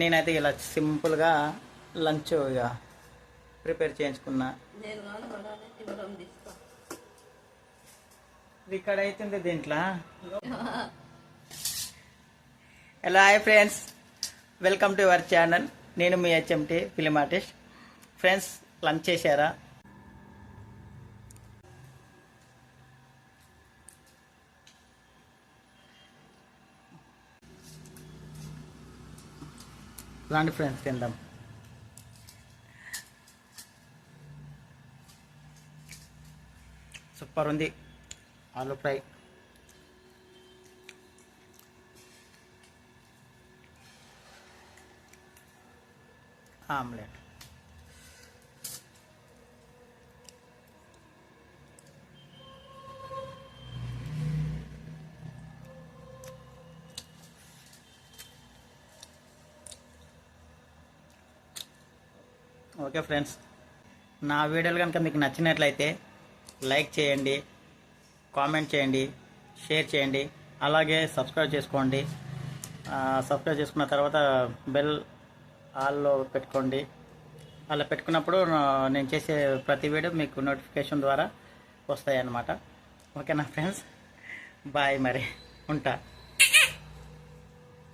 నేనైతే ఇలా సింపుల్గా లంచ్ ఇక ప్రిపేర్ చేయించుకున్నా. రికార్డ్ అవుతుంది దీంట్లో? Hello hi friends welcome to our channel నేను మీ HMT film artist. Friends lunch చేశారా? రాండి ఫ్రెండ్స్ తిందాం. సూపర్ ఉంది. ఆలు ఫ్రై. ఆమ్లెట్. Okay friends. నా వీడియోలు కనుక మీకు నచ్చినట్లయితే లైక్ చేయండి కామెంట్ చేయండి షేర్ చేయండి అలాగే సబ్స్క్రైబ్ చేసుకోండి. సబ్స్క్రైబ్ చేసుకున్న తర్వాత బెల్ ఆల్లో పెట్టుకోండి. అలా పెట్టుకున్నప్పుడు నేను చేసే ప్రతి వీడియో మీకు నోటిఫికేషన్ ద్వారా వస్తాయి అన్నమాట ఓకేనా ఫ్రెండ్స్? బాయ్ మరి. ఉంటా.